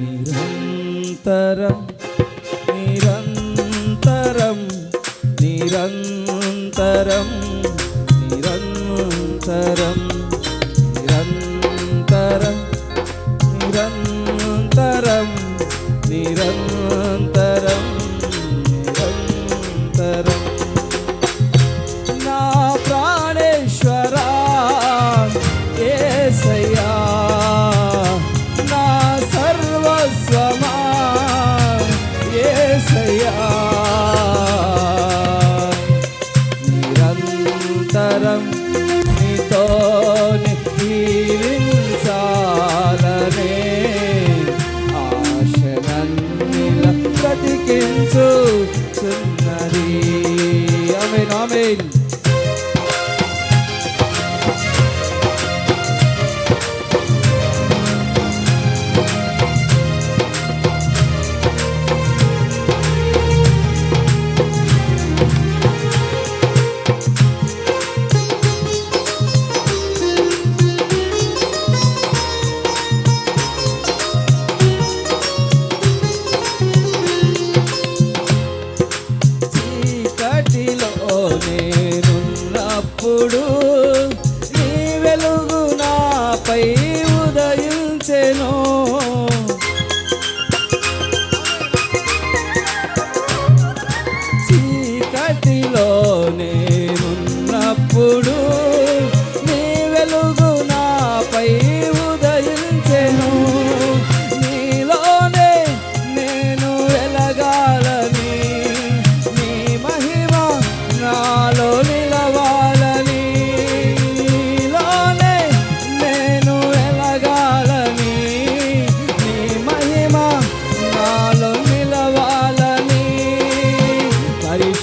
നിരന്തരം നിരന്തരം നിരന്തരം നിരന്തരം നിരന്തരം നിരന്തരം നിരന്തരം. నడిపించుతున్నది ఆమెన్ ఆమెన్.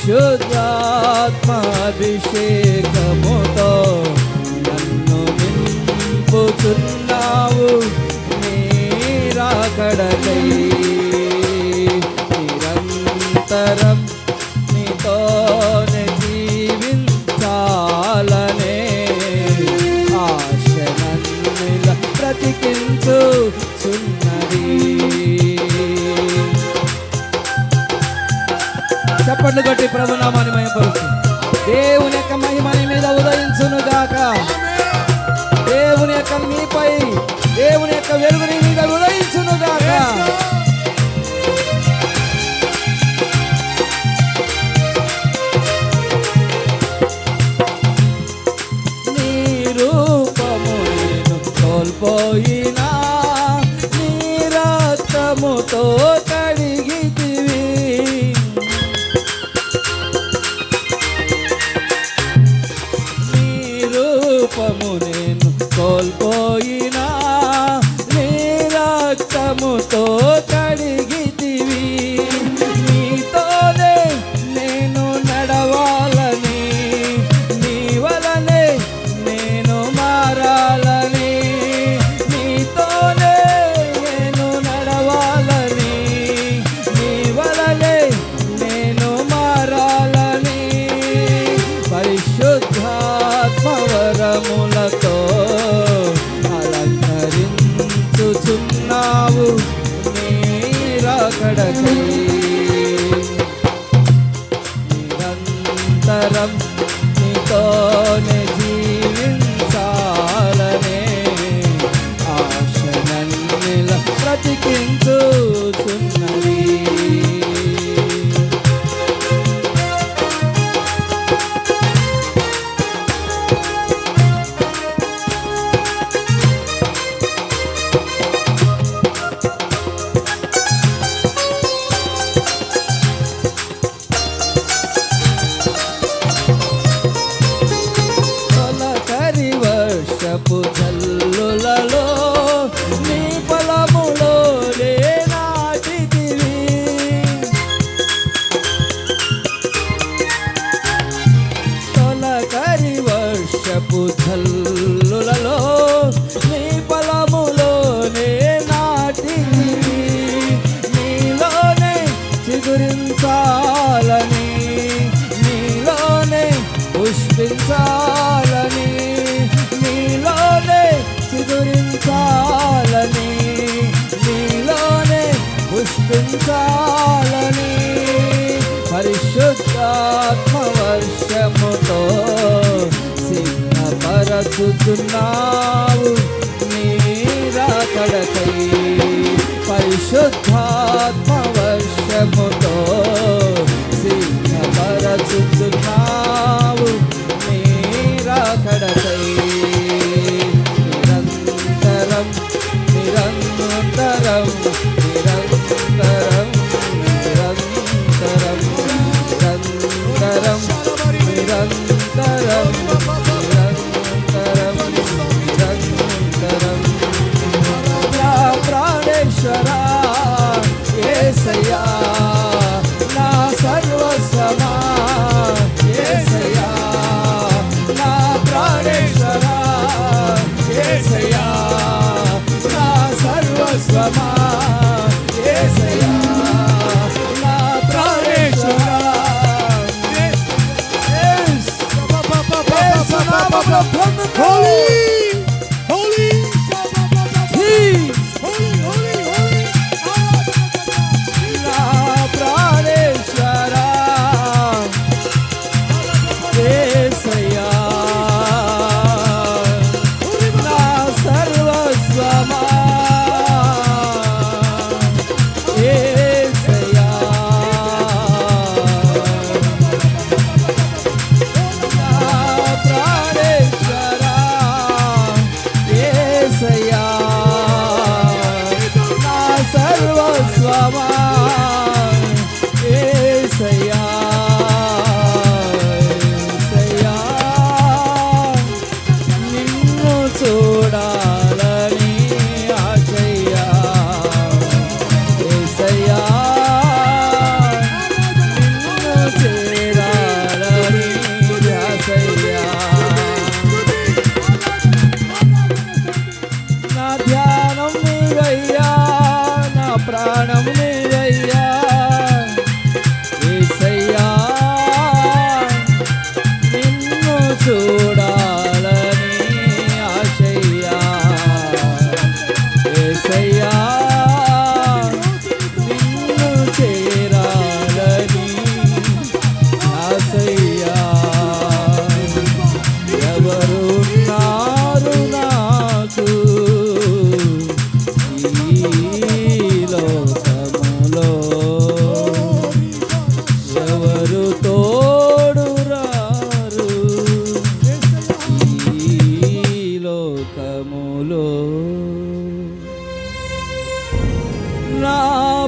పరిశుద్ధాత్మాభిషేకముతో నన్ను నింపుచున్నావు. నీరాకడలై నిరంతరం నీతోనే జీవించాలనే ఆశ నన్ను బ్రతికించు. చప్పట్లు కొట్టి ప్రభునామాన్ని మహిమపరుస్తు దేవుని యొక్క మహిమని మీద ఉదయించును గాక. దేవుని యొక్క మీపై దేవుని యొక్క వెలుగుని మీద ఉదయించును గాక. ಮನೇನು ಸ್ವಲ್ಪ ఎదురుచూచున్నావు నీరా కడకై పరిశుద్ధాత్మ వర్షము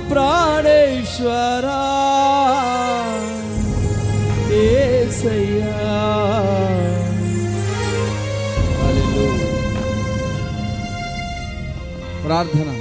ಪ್ರಾಣೇಶ್ವರಾ ಏಸಯ್ಯಾ ಪ್ರಾರ್ಥನಾ